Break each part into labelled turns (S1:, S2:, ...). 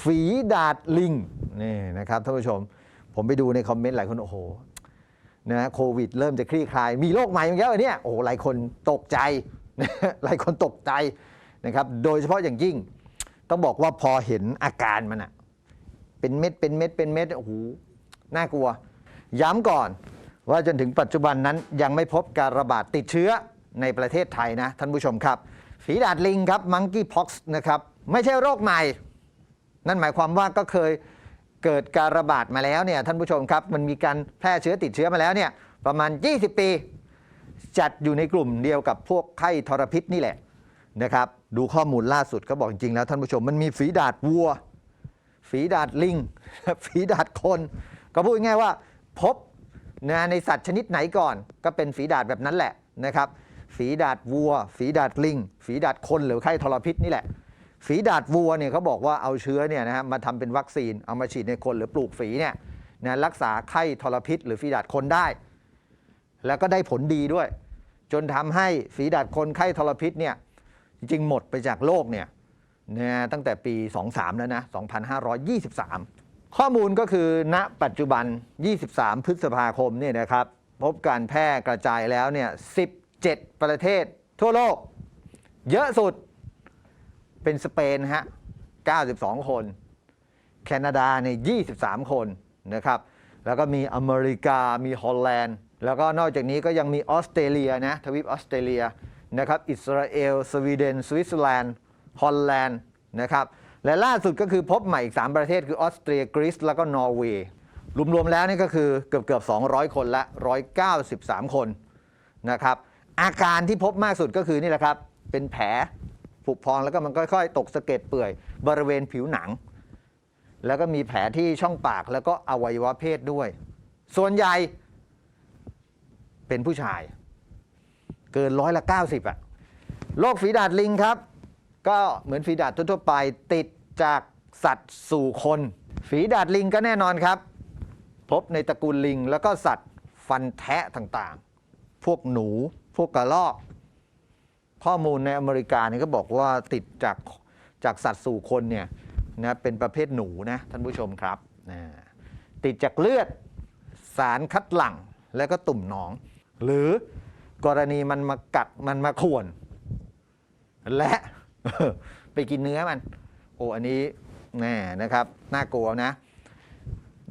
S1: ฝีดาดลิงนี่นะครับท่านผู้ชม ผมไปดูในคอมเมนต์หลายคน โอ้โหนะโควิดเริ่มจะคลี่คลาย มีโรคใหม่มาแล้วเหรอเนี่ยโอ้โหหลายคนตกใจ หลายคนตกใจนะครับโดยเฉพาะอย่างยิ่ง ต้องบอกว่าพอเห็นอาการมันอะเป็นเม็ดเป็นเม็ดเป็นเม็ดโอ้โหน่ากลัว ย้ำก่อนว่าจนถึงปัจจุบันนั้นยังไม่พบการระบาดติดเชื้อในประเทศไทยนะท่านผู้ชมครับ ฝีดาดลิงครับมังกี้พ็อกซ์นะครับไม่ใช่โรคใหม่ นั่นหมายความว่าก็เคยเกิดการระบาดมาแล้วเนี่ยท่านผู้ชมครับมันมีการแพร่เชื้อติดเชื้อมาแล้วเนี่ยประมาณ 20 ปี จัดอยู่ในกลุ่มเดียวกับพวกไข้ทรพิษนี่แหละนะครับดูข้อมูลล่าสุดก็บอกจริงๆแล้วท่านผู้ชมมันมีฝีดาดวัว ฝีดาดลิง ฝีดาดคน ก็พูดง่ายว่าพบนะในสัตว์ชนิดไหนก่อน ก็เป็นฝีดาดแบบนั้นแหละนะครับฝีดาดวัว ฝีดาดลิง ฝีดาดคนหรือไข้ทรพิษนี่แหละ ฝีดาดวัวเนี่ยเขาบอกว่าเอาเชื้อเนี่ยนะฮะมาทำเป็นวัคซีนเอามาฉีดในคนหรือปลูกฝีเนี่ยนะรักษาไข้ทรพิษ หรือฝีดาดคนได้ แล้วก็ได้ผลดีด้วย จนทำให้ฝีดาดคนไข้ทรพิษเนี่ยจริงหมดไปจากโลกเนี่ยนะตั้งแต่ปี 23 แล้วนะ 2523 ข้อมูลก็คือณปัจจุบัน 23 พฤษภาคมเนี่ยนะครับพบการแพร่กระจายแล้วเนี่ย 17 ประเทศทั่วโลก เยอะสุด เป็นสเปนฮะ 92 คน แคนาดาเนี่ย23 คนนะครับ แล้วก็มีอเมริกา มีฮอลแลนด์ แล้วก็นอกจากนี้ก็ยังมีออสเตรเลียนะ ทวีปออสเตรเลียนะครับ อิสราเอล สวีเดน สวิตเซอร์แลนด์ ฮอลแลนด์นะครับ และล่าสุดก็คือพบใหม่อีก 3 ประเทศคือออสเตรีย กรีซ แล้วก็นอร์เวย์ รวมๆแล้วนี่ก็คือเกือบเกือบ200 คนละ 193 คนนะครับ อาการที่พบมากสุดก็คือนี่แหละครับ เป็นแผล ผุพองแล้วก็มันค่อยๆ ตกสะเก็ดเปื่อยบริเวณผิวหนัง แล้วก็มีแผลที่ช่องปากแล้วก็อวัยวะเพศด้วย ส่วนใหญ่เป็นผู้ชาย เกินร้อยละ 90อะโรคฝีดาดลิงครับ ก็เหมือนฝีดาดทั่วๆไปติดจากสัตว์สู่คน ฝีดาดลิงก็แน่นอนครับ พบในตระกูลลิงแล้วก็สัตว์ฟันแทะต่างๆ พวกหนู พวกกระรอก ข้อมูลในอเมริกาเนี่ยก็บอกว่าติดจากจากสัตว์สู่คนเนี่ยนะเป็นประเภทหนูนะท่านผู้ชมครับนะติดจากเลือดสารคัดหลั่งแล้วก็ตุ่มหนอง หรือกรณีมันมากัดมันมาข่วน และไปกินเนื้อมัน โอ้อันนี้แน่นะครับ น่ากลัวนะ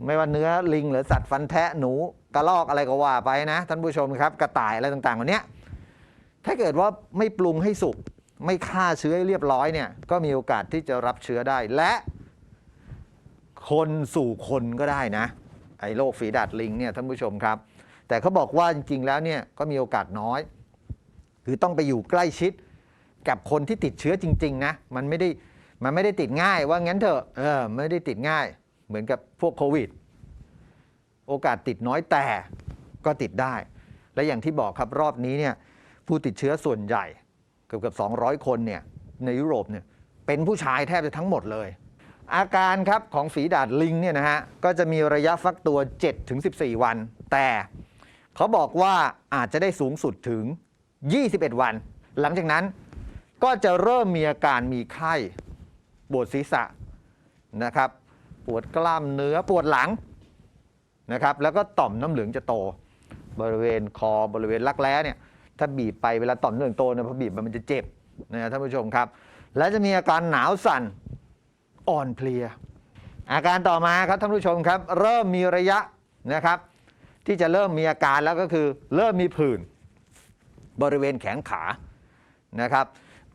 S1: ไม่ว่าเนื้อลิงหรือสัตว์ฟันแทะหนูกระรอกอะไรก็ว่าไปนะ ท่านผู้ชมครับ กระต่ายอะไรต่างๆเหล่านี้ ถ้าเกิดว่าไม่ปรุงให้สุก ไม่ฆ่าเชื้อให้เรียบร้อยเนี่ยก็มีโอกาสที่จะรับเชื้อได้และคนสู่คนก็ได้นะ ไอ้โรคฝีดาดลิงเนี่ยท่านผู้ชมครับ แต่เขาบอกว่าจริง ๆ แล้วเนี่ยก็มีโอกาสน้อย คือต้องไปอยู่ใกล้ชิดกับคนที่ติดเชื้อจริง ๆ นะ มันไม่ได้มันไม่ได้ติดง่ายว่างั้นเถอะเออไม่ได้ติดง่าย เหมือนกับพวกโควิด โอกาสติดน้อยแต่ก็ติดได้ และอย่างที่บอกครับรอบนี้เนี่ย ผู้ติดเชื้อส่วนใหญ่เกือบเกือบ200 คนเนี่ยในยุโรปเนี่ยเป็นผู้ชายแทบจะทั้งหมดเลย อาการครับของฝีดาดลิงเนี่ยนะฮะก็จะมีระยะฟักตัว 7-14 วัน แต่เขาบอกว่าอาจจะได้สูงสุดถึง 21 วัน หลังจากนั้นก็จะเริ่มมีอาการมีไข้ปวดศีรษะนะครับ ปวดกล้ามเนื้อปวดหลังนะครับ แล้วก็ต่อมน้ำเหลืองจะโต บริเวณคอบริเวณรักแร้เนี่ย ถ้าบีบไปเวลาต่อมน้ำเหลืองโตเนี่ยพอบีบไปมันจะเจ็บนะท่านผู้ชมครับ และจะมีอาการหนาวสั่นอ่อนเพลีย อาการต่อมาครับท่านผู้ชมครับ เริ่มมีระยะนะครับ ที่จะเริ่มมีอาการแล้วก็คือ เริ่มมีผื่นบริเวณแขนขานะครับ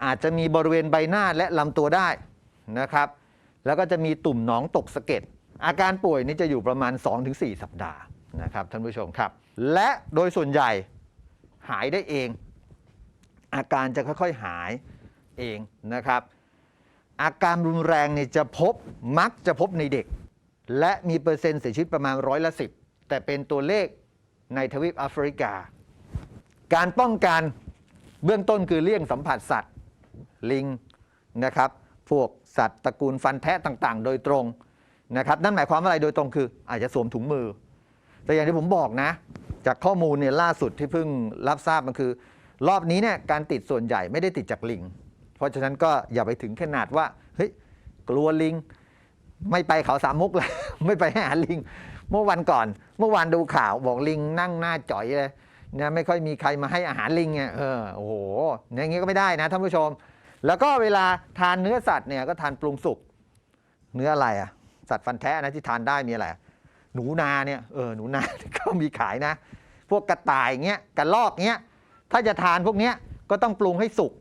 S1: อาจจะมีบริเวณใบหน้าและลำตัวได้นะครับ แล้วก็จะมีตุ่มหนองตกสะเก็ดอาการป่วยนี้จะอยู่ประมาณ 2-4 สัปดาห์นะครับท่านผู้ชมครับ และโดยส่วนใหญ่ หายได้เอง อาการจะค่อยๆหายเองนะครับ อาการรุนแรงเนี่ยจะพบมักจะพบในเด็ก และมีเปอร์เซ็นต์เสียชีวิตประมาณร้อยละสิบแต่เป็นตัวเลขในทวีปแอฟริกา การป้องกันเบื้องต้นคือเลี่ยงสัมผัสสัตว์ลิงนะครับพวกสัตว์ตระกูลฟันแทะต่างๆ โดยตรงนะครับนั่นหมายความว่าอะไรโดยตรงคืออาจจะสวมถุงมือ แต่อย่างที่ผมบอกนะ จากข้อมูลเนี่ยล่าสุดที่เพิ่งรับทราบมันคือ รอบนี้เนี่ยการติดส่วนใหญ่ไม่ได้ติดจากลิง เพราะฉะนั้นก็อย่าไปถึงขนาดว่าเฮ้ยกลัวลิง ไม่ไปเขาสามมุกเลยไม่ไปให้อาหารลิง เมื่อวันก่อน เมื่อวานดูข่าวบอกลิงนั่งหน้าจ่อยเลยนะไม่ค่อยมีใครมาให้อาหารลิงเนี่ยเออโอ้โหอย่างงี้ก็ไม่ได้นะท่านผู้ชม แล้วก็เวลาทานเนื้อสัตว์เนี่ยก็ทานปรุงสุกเนื้ออะไรอะสัตว์ฟันแท้นะที่ทานได้มีอะไร หนูนาเนี่ยเออหนูนา ก็มีขายนะ พวกกระต่ายเงี้ยกระลอกเงี้ยถ้าจะทานพวกเนี้ยก็ต้องปรุงให้สุก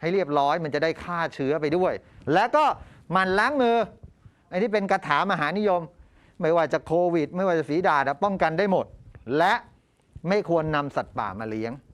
S1: ให้เรียบร้อยมันจะได้ฆ่าเชื้อไปด้วย แล้วก็มันล้างมือไอ้ที่เป็นกระถามหานิยม ไม่ว่าจะโควิด ไม่ว่าจะฝีดาดป้องกันได้หมด และไม่ควรนำสัตว์ป่ามาเลี้ยง